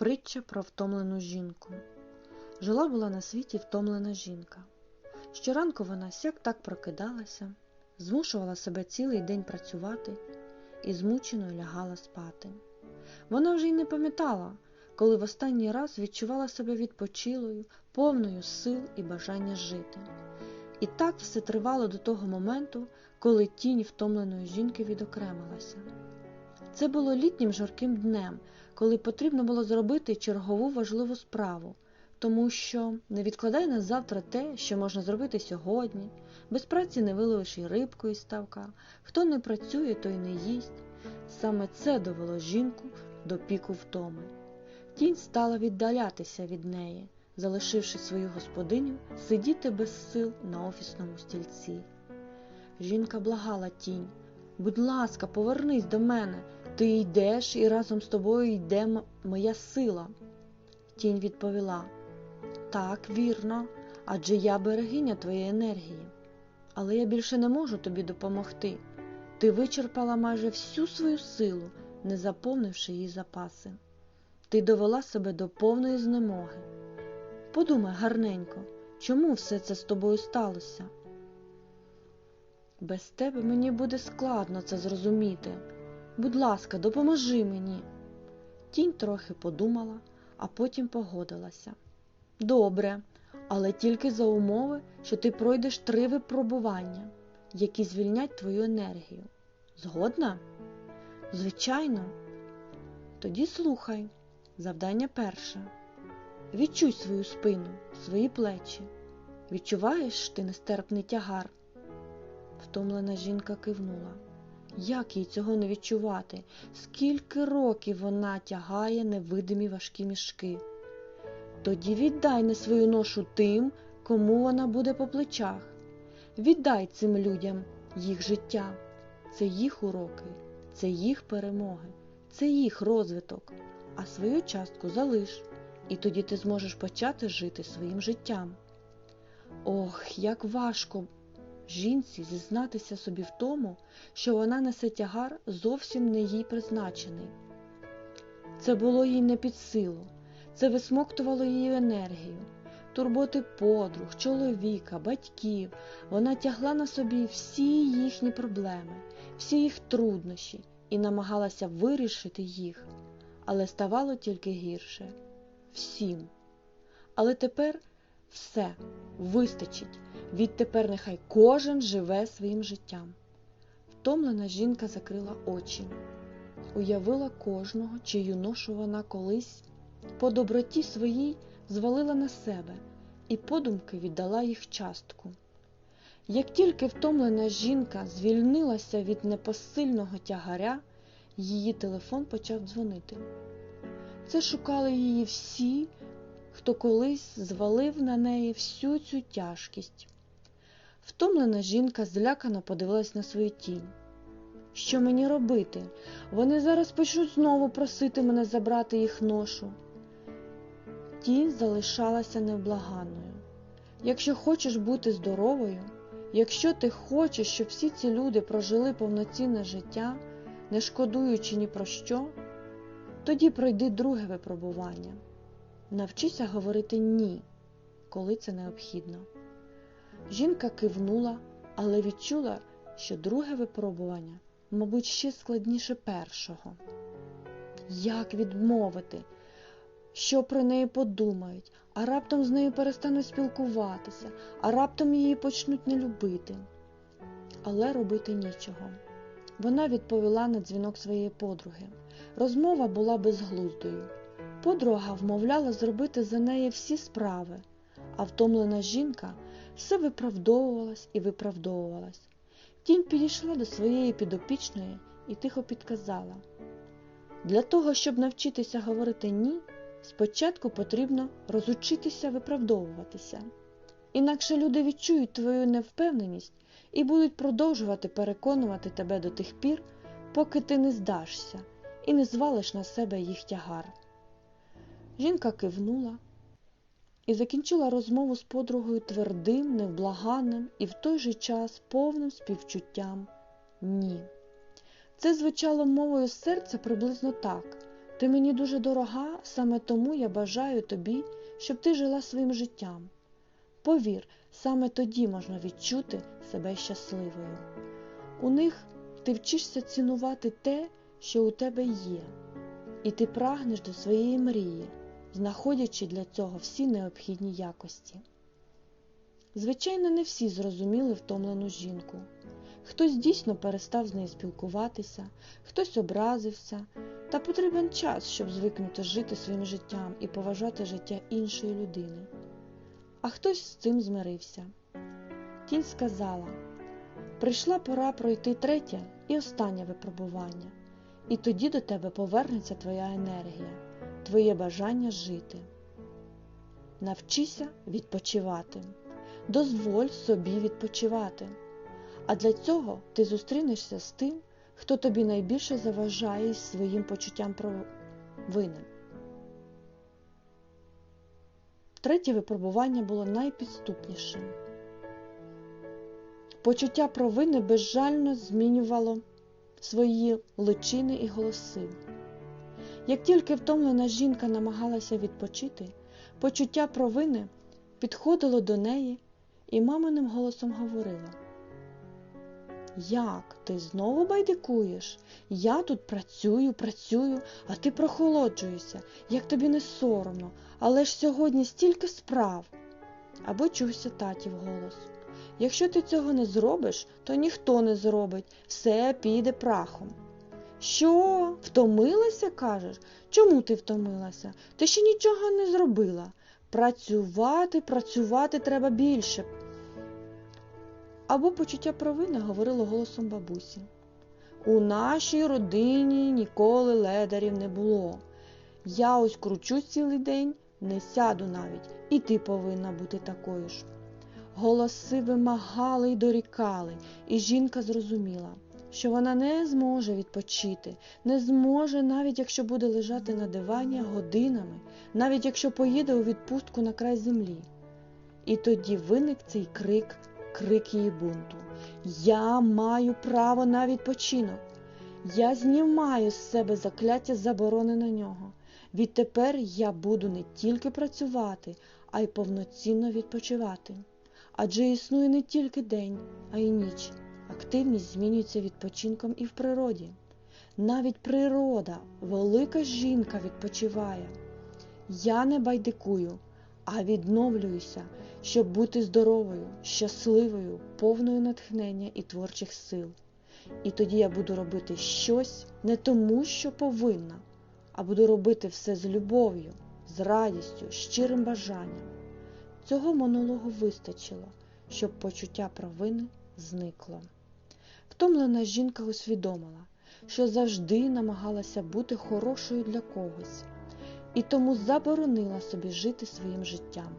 Притча про втомлену жінку. Жила була на світі втомлена жінка. Щоранку вона сяк так прокидалася, змушувала себе цілий день працювати і змучено лягала спати. Вона вже й не пам'ятала, коли в останній раз відчувала себе відпочилою, повною сил і бажання жити. І так все тривало до того моменту, коли тінь втомленої жінки відокремилася. Це було літнім жарким днем, коли потрібно було зробити чергову важливу справу, тому що не відкладай на завтра те, що можна зробити сьогодні, без праці не виловиш і рибку із ставка, хто не працює, той не їсть. Саме це довело жінку до піку втоми. Тінь стала віддалятися від неї, залишивши свою господиню сидіти без сил на офісному стільці. Жінка благала тінь. Будь ласка, повернись до мене. Ти йдеш, і разом з тобою йде моя сила. Тінь відповіла так, вірно, адже я берегиня твоєї енергії. Але я більше не можу тобі допомогти. Ти вичерпала майже всю свою силу, не заповнивши її запаси. Ти довела себе до повної знемоги. Подумай гарненько, чому все це з тобою сталося? Без тебе мені буде складно це зрозуміти. Будь ласка, допоможи мені. Тінь трохи подумала, а потім погодилася. Добре, але тільки за умови, що ти пройдеш три випробування, які звільнять твою енергію. Згодна? Звичайно. Тоді слухай. Завдання перше. Відчуй свою спину, свої плечі. Відчуваєш ти нестерпний тягар? Втомлена жінка кивнула. Як їй цього не відчувати? Скільки років вона тягає невидимі важкі мішки? Тоді віддай на свою ношу тим, кому вона буде по плечах. Віддай цим людям їх життя. Це їх уроки, це їх перемоги, це їх розвиток, а свою частку залиш, і тоді ти зможеш почати жити своїм життям. Ох, як важко жінці зізнатися собі в тому, що вона несе тягар зовсім не їй призначений. Це було їй не під силу, це висмоктувало її енергію, турботи подруг, чоловіка, батьків. Вона тягла на собі всі їхні проблеми, всі їх труднощі і намагалася вирішити їх, але ставало тільки гірше. Всім. Але тепер все вистачить. Відтепер нехай кожен живе своїм життям. Втомлена жінка закрила очі, уявила кожного, чию ношу вона колись по доброті своїй звалила на себе і подумки віддала їх частку. Як тільки втомлена жінка звільнилася від непосильного тягаря, її телефон почав дзвонити. Це шукали її всі, хто колись звалив на неї всю цю тяжкість. Втомлена жінка злякано подивилась на свою тінь. Що мені робити? Вони зараз почнуть знову просити мене забрати їх ношу. Тінь залишалася невблаганною. Якщо хочеш бути здоровою, якщо ти хочеш, щоб всі ці люди прожили повноцінне життя, не шкодуючи ні про що, тоді пройди друге випробування. Навчися говорити ні, коли це необхідно. Жінка кивнула, але відчула, що друге випробування, мабуть, ще складніше першого. Як відмовити? Що про неї подумають, а раптом з нею перестануть спілкуватися, а раптом її почнуть не любити. Але робити нічого. Вона відповіла на дзвінок своєї подруги. Розмова була безглуздою. Подруга вмовляла зробити за неї всі справи, а втомлена жінка все виправдовувалась і виправдовувалась. Тінь підійшла до своєї підопічної і тихо підказала для того, щоб навчитися говорити ні, спочатку потрібно розучитися виправдовуватися. Інакше люди відчують твою невпевненість і будуть продовжувати переконувати тебе до тих пір, поки ти не здашся і не звалиш на себе їх тягар. Жінка кивнула і закінчила розмову з подругою твердим, невблаганним і в той же час повним співчуттям ні. Це звучало мовою серця приблизно так Ти мені дуже дорога, саме тому я бажаю тобі, щоб ти жила своїм життям. Повір, саме тоді можна відчути себе щасливою. У них ти вчишся цінувати те, що у тебе є, і ти прагнеш до своєї мрії, знаходячи для цього всі необхідні якості. Звичайно, не всі зрозуміли втомлену жінку. Хтось дійсно перестав з нею спілкуватися, хтось образився, та потрібен час, щоб звикнути жити своїм життям і поважати життя іншої людини. А хтось з цим змирився. Тінь сказала прийшла пора пройти третє і останнє випробування, і тоді до тебе повернеться твоя енергія, твоє бажання жити. Навчися відпочивати, дозволь собі відпочивати. А для цього ти зустрінешся з тим, хто тобі найбільше заважає своїм почуттям провини. Третє випробування було найпідступнішим. Почуття провини безжально змінювало свої личини і голоси. Як тільки втомлена жінка намагалася відпочити, почуття провини підходило до неї і маминим голосом говорило Як ти знову байдикуєш? Я тут працюю, працюю, а ти прохолоджуєшся, як тобі не соромно, але ж сьогодні стільки справ. Або чувся татів голос. Якщо ти цього не зробиш, то ніхто не зробить, все піде прахом. Що, втомилася, кажеш? Чому ти втомилася? Ти ще нічого не зробила. Працювати, працювати треба більше. Або почуття провини говорило голосом бабусі. У нашій родині ніколи ледарів не було. Я ось кручусь цілий день, не сяду навіть, і ти повинна бути такою ж. Голоси вимагали й дорікали, і жінка зрозуміла, що вона не зможе відпочити, не зможе, навіть якщо буде лежати на дивані годинами, навіть якщо поїде у відпустку на край землі. І тоді виник цей крик, крик її бунту. Я маю право на відпочинок. Я знімаю з себе закляття заборони на нього. Відтепер я буду не тільки працювати, а й повноцінно відпочивати. Адже існує не тільки день, а й ніч. Активність змінюється відпочинком і в природі. Навіть природа, велика жінка відпочиває. Я не байдикую, а відновлююся, щоб бути здоровою, щасливою, повною натхнення і творчих сил. І тоді я буду робити щось не тому, що повинна, а буду робити все з любов'ю, з радістю, щирим бажанням. Цього монологу вистачило, щоб почуття провини зникло. Втомлена жінка усвідомила, що завжди намагалася бути хорошою для когось, і тому заборонила собі жити своїм життям,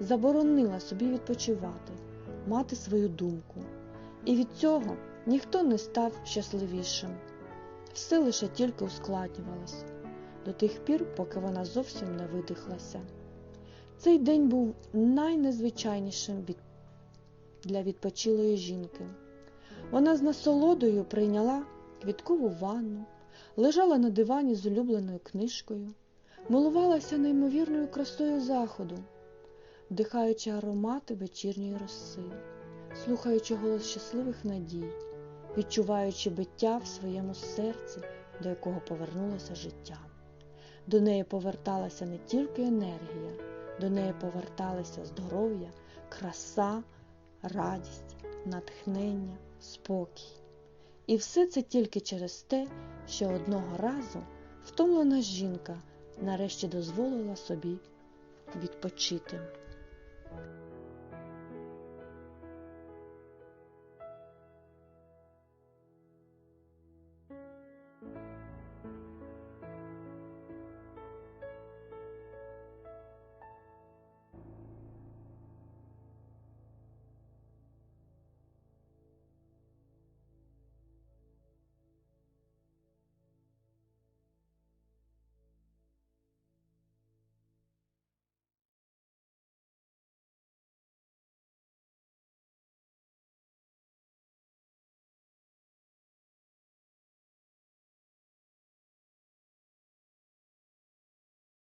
заборонила собі відпочивати, мати свою думку. І від цього ніхто не став щасливішим. Все лише тільки ускладнювалось до тих пір, поки вона зовсім не видихлася. Цей день був найнезвичайнішим для відпочилої жінки. Вона з насолодою прийняла квіткову ванну, лежала на дивані з улюбленою книжкою, милувалася неймовірною красою заходу, вдихаючи аромати вечірньої роси, слухаючи голос щасливих надій, відчуваючи биття в своєму серці, до якого повернулося життя. До неї поверталася не тільки енергія, до неї поверталися здоров'я, краса, радість, натхнення, спокій. І все це тільки через те, що одного разу втомлена жінка нарешті дозволила собі відпочити.